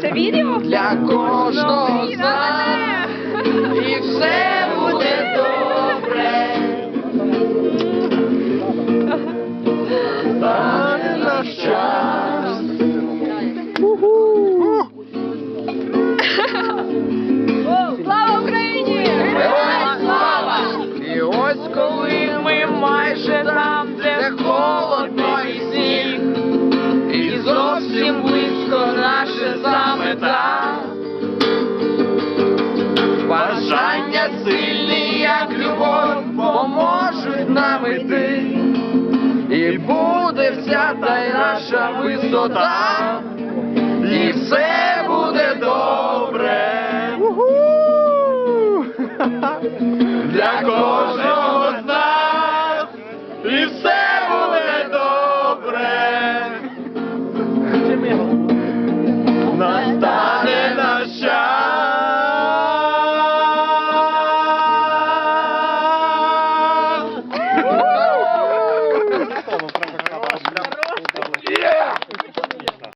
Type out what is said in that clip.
Це відео? Для кожного з нас і все буде добре. Стане наш час. Слава Україні! Героям слава! І ось коли ми майже там, наша замета. Бажання сильні, як любов, поможуть нам іти. І буде вся та й наша висота, і все буде добре. Для